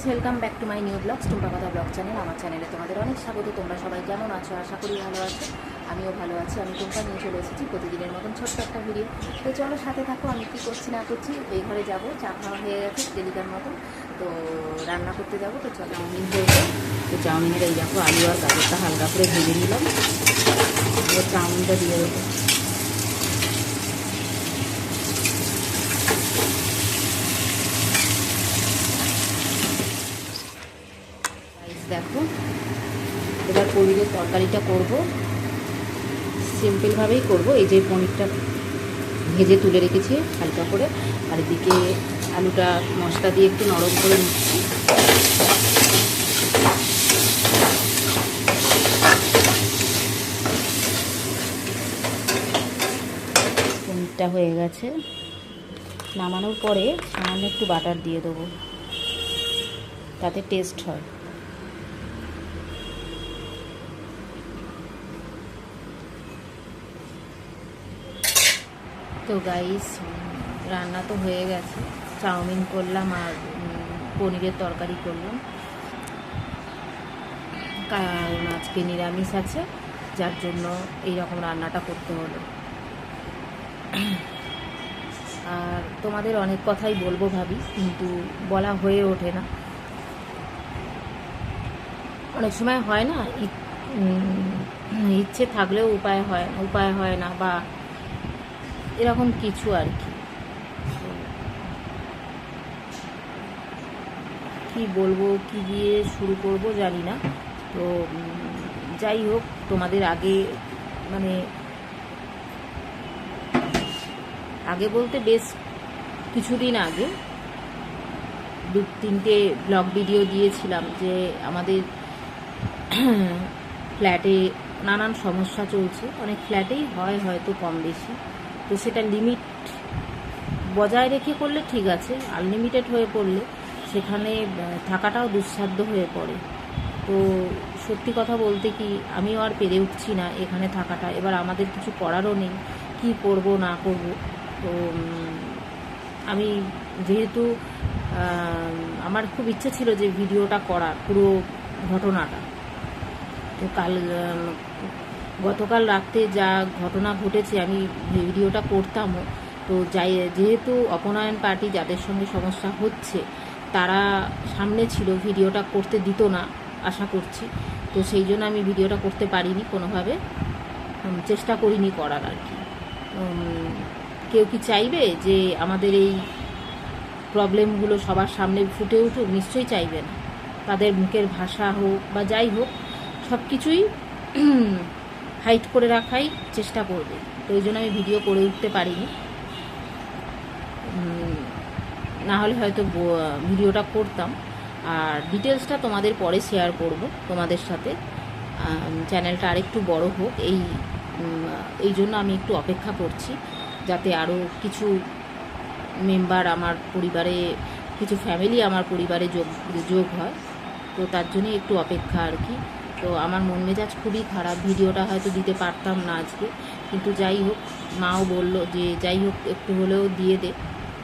Guys welcome back to my new blog Tumpa কথা blog channel আমার চ্যানেলে তোমাদের অনেক স্বাগত। তোমরা সবাই কেমন আছো? আশা করি ভালো আছো। আমিও ভালো আছি। আমি টুম্পা নিয়ে চলে এসেছি প্রতিদিনের মতন ছোট্ট একটা ভিডিও তো চলো সাথে থাকো, আমি কী করছি না করছি, এই ঘরে যাব। চা খাওয়া হয়ে গেছে ডেলিকার মতন। তো রান্না করতে যাব। তো চাউমিন হয়েছে তো চাউমিনের এই দেখো আলু আর গাজরটা হালকা করে ভেজে নিলাম। চাউমিনটা দিয়ে দেবো। দেখো। এবার পনিরের তরকারিটা করব। সিম্পলভাবেই করব। এই যে পনিরটা ভেজে তুলে রেখেছি হালকা করে। আর এদিকে আলুটা মশলা দিয়ে একটু নরম করে নিচ্ছি। পনিরটা হয়ে গেছে। নামানোর পরে সামান্য একটু বাটার দিয়ে দেবো। তাতে টেস্ট হয়। তো গাইস রান্না তো হয়ে গেছে। চাউমিন করলাম আর পনিরের তরকারি করলাম। কারণ আজকে নিরামিষ আছে, যার জন্য এই রকম রান্নাটা করতে হলো। আর তোমাদের অনেক কথাই বলব ভাবি, কিন্তু বলা হয়ে ওঠে না। অনেক সময় হয় না ইচ্ছে থাকলেও উপায় হয় উপায় হয় না বা এরকম কিছু আর কি। কি বলব, কি দিয়ে শুরু করব জানি না। তো যাই হোক, তোমাদের আগে মানে আগে বলতে বেশ কিছুদিন আগে দু, তিনটে ব্লগ ভিডিও দিয়েছিলাম যে আমাদের ফ্ল্যাটে নানান সমস্যা চলছে। অনেক ফ্ল্যাটেই হয় হয়তো কম বেশি। তো সেটা লিমিট বজায় রেখে করলে ঠিক আছে আনলিমিটেড হয়ে পড়লে সেখানে থাকাটাও দুঃসাধ্য হয়ে পড়ে। তো সত্যি কথা বলতে কি, আমিও আর পেরে উঠছি না এখানে থাকাটা। এবার আমাদের কিছু করারও নেই, কি করব, না করব। তো আমি যেহেতু আমার খুব ইচ্ছে ছিল যে ভিডিওটা করার, পুরো ঘটনাটা। তো কাল গতকাল রাতে যা ঘটনা ঘটেছে, আমি ভিডিওটা করতামও। তো যাই, যেহেতু অপনয়ন পার্টি যাদের সঙ্গে সমস্যা হচ্ছে, তারা সামনে ছিল, ভিডিওটা করতে দিত না, আশা করছি। তো সেই জন্য আমি ভিডিওটা করতে পারিনি কোনোভাবে। চেষ্টা করিনি করার আর কি। কেউ কি চাইবে যে আমাদের এই প্রবলেমগুলো সবার সামনে ফুটে উঠুক? নিশ্চয়ই চাইবে না। তাদের মুখের ভাষা হোক বা যাই হোক সব কিছুই হাইট করে রাখাই চেষ্টা করবে। তো ওই জন্য আমি ভিডিও করে উঠতে পারিনি। না হলে হয়তো ভিডিওটা করতাম। আর ডিটেলসটা তোমাদের পরে শেয়ার করব তোমাদের সাথে। চ্যানেলটা আরেকটু বড় হোক। এই এই জন্য আমি একটু অপেক্ষা করছি যাতে আরও কিছু মেম্বার আমার পরিবারে, কিছু ফ্যামিলি আমার পরিবারে যোগ যোগ হয়। তো তার জন্যই একটু অপেক্ষা আর কি। তো আমার মন মেজাজ খুবই খারাপ। ভিডিওটা হয়তো দিতে পারতাম না আজকে। কিন্তু যাই হোক, মাও বলল যে যাই হোক, একটু হলেও দিয়ে দে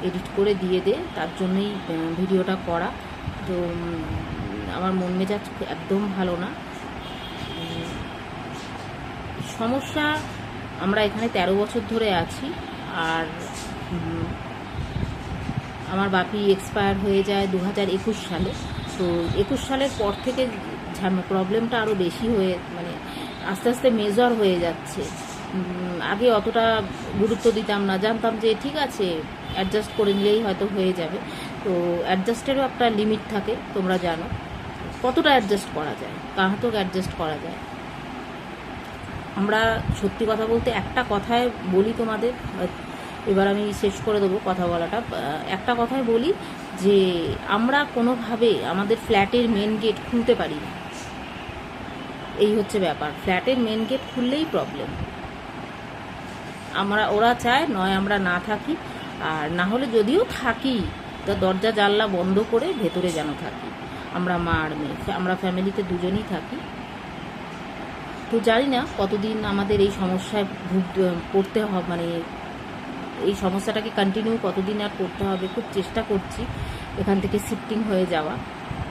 এডিট করে দিয়ে দে, তার জন্যই ভিডিওটা করা। তো আমার মন মেজাজ একদম ভালো না। সমস্যা, আমরা এখানে তেরো বছর ধরে আছি, আর আমার বাপি এক্সপায়ার হয়ে যায় দু হাজার একুশ সালে। তো, একুশ সালের পর থেকে প্রবলেমটা আরও বেশি হয়ে মানে আস্তে আস্তে মেজর হয়ে যাচ্ছে। আগে অতটা গুরুত্ব দিতাম না। জানতাম যে ঠিক আছে অ্যাডজাস্ট করে নিলেই হয়তো হয়ে যাবে। তো অ্যাডজাস্টেরও একটা লিমিট থাকে, তোমরা জানো। কতটা অ্যাডজাস্ট করা যায়? কাহাতক অ্যাডজাস্ট করা যায়? আমরা সত্যি কথা বলতে একটা কথায় বলি তোমাদের এবার আমি শেষ করে দেবো কথা বলাটা। একটা কথায় বলি যে আমরা কোনোভাবে আমাদের ফ্ল্যাটের মেন গেট খুলতে পারি না। এই হচ্ছে ব্যাপার। ফ্ল্যাটের মেন গেট খুললেই প্রবলেম আমরা, ওরা চায় নয় আমরা না থাকি, আর না হলে যদিও থাকি, তা দরজা, জানলা বন্ধ করে ভেতরে যেন থাকি। আমরা মা আর মেয়ে আমরা ফ্যামিলিতে দুজনেই থাকি। তো জানি না কতদিন আমাদের এই সমস্যায় ভুগ, পড়তে হবে মানে এই সমস্যাটাকে কন্টিনিউ কতদিন আর করতে হবে, খুব চেষ্টা করছি এখান থেকে শিফটিং হয়ে যাওয়া।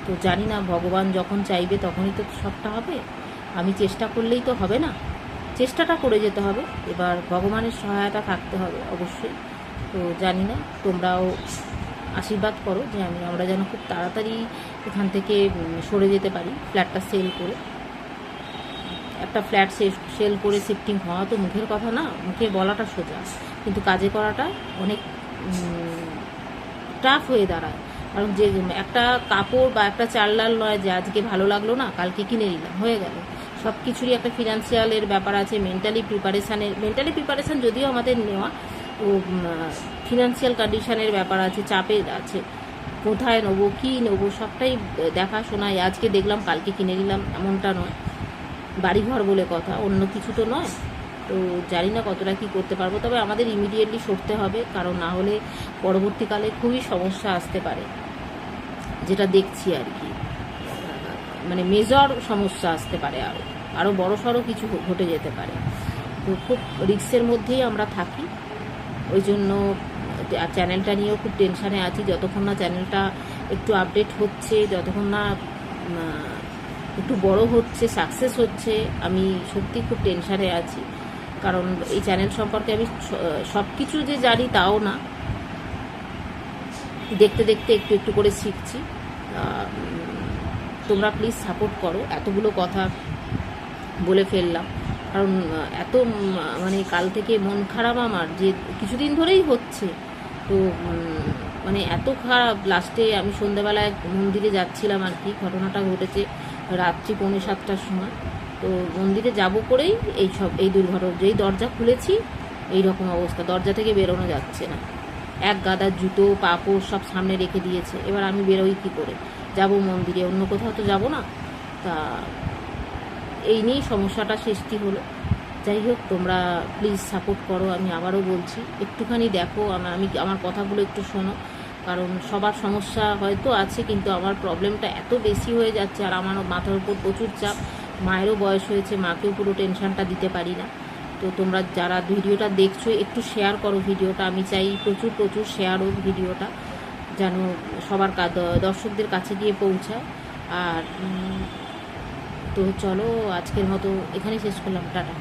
তো জানি না, ভগবান যখন চাইবে তখনই তো সবটা হবে। আমি চেষ্টা করলেই তো হবে না। চেষ্টাটা করে যেতে হবে। এবার ভগবানের সহায়তা থাকতে হবে অবশ্যই। তো জানি না, তোমরাও আশীর্বাদ করো যে আমি, আমরা যেন খুব তাড়াতাড়ি এখান থেকে সরে যেতে পারি, ফ্ল্যাটটা সেল করে। একটা ফ্ল্যাট সেল করে শিফটিং হওয়া তো মুখের কথা না, মুখে বলাটা সোজা। কিন্তু কাজে করাটা অনেক টাফ হয়ে দাঁড়ায়। কারণ যে, একটা কাপড় বা একটা চাল লাল নয় যে, আজকে ভালো লাগল না, কালকে কিনে নিলাম, হয়ে গেল। সব কিছুরই একটা ফিনান্সিয়ালের ব্যাপার আছে মেন্টালি প্রিপারেশানের মেন্টালি প্রিপারেশান যদিও আমাদের নেওয়া, তো ফিনান্সিয়াল কন্ডিশনের ব্যাপার আছে, চাপের আছে। কোথায় নেব, কী নেব, সবটাই দেখাশোনায়। আজকে দেখলাম, কালকে কিনে নিলাম, এমনটা নয়। বাড়িঘর বলে কথা, অন্য কিছু তো নয়। তো, জানি না কতটা কি করতে পারব, তবে আমাদের ইমিডিয়েটলি সরতে হবে, কারণ না হলে পরবর্তীকালে খুবই সমস্যা আসতে পারে। যেটা দেখছি আর কি। মানে মেজর সমস্যা আসতে পারে আরও আরও বড় সড়ো কিছু ঘটে যেতে পারে। তো খুব রিক্সের মধ্যেই আমরা থাকি। ওই জন্য চ্যানেলটা নিয়েও খুব টেনশানে আছি। যতক্ষণ না চ্যানেলটা একটু আপডেট হচ্ছে, যতক্ষণ না একটু বড় হচ্ছে, সাকসেস হচ্ছে, আমি সত্যি খুব টেনশানে আছি। কারণ এই চ্যানেল সম্পর্কে আমি সব কিছু যে জানি তাও না। দেখতে দেখতে একটু একটু করে শিখছি। তোমরা প্লিজ সাপোর্ট করো। এতগুলো কথা বলে ফেললাম। কারণ এত মানে কাল থেকে মন খারাপ আমার যে কিছুদিন ধরেই হচ্ছে। তো মানে এত খারাপ লাস্টে আমি সন্ধ্যাবেলায় মন্দিরে যাচ্ছিলাম আর কি, ঘটনাটা ঘটেছে রাত্রি পৌনে সাতটার সময়। তো মন্দিরে যাব করেই এই সব, এই দুর্ঘটনা, যেই দরজা খুলেছি এই রকম অবস্থা, দরজা থেকে বেরোনো যাচ্ছে না। এক গাদা জুতো, পাপড় সব সামনে রেখে দিয়েছে। এবার আমি বেরোই কী করে? যাব মন্দিরে, অন্য কোথাও তো যাব না। তা এই নিয়েই সমস্যাটা সৃষ্টি হলো। যাই হোক, তোমরা প্লিজ সাপোর্ট করো, আমি আবারও বলছি। একটুখানি দেখো, আমি আমার কথাগুলো একটু শোনো। কারণ সবার সমস্যা হয়তো আছে, কিন্তু আমার প্রবলেমটা এত বেশি হয়ে যাচ্ছে আর আমার মাথার উপর প্রচুর চাপ। মায়েরও বয়স হয়েছে, মাকেও পুরো টেনশানটা দিতে পারি না। তো তোমরা যারা ভিডিওটা দেখছ, একটু শেয়ার করো ভিডিওটা। আমি চাই প্রচুর প্রচুর শেয়ার হোক ভিডিওটা, যেন সবার দর্শকদের কাছে গিয়ে পৌঁছায়। আর তো চলো আজকের মতো এখানেই শেষ করলাম টাটা।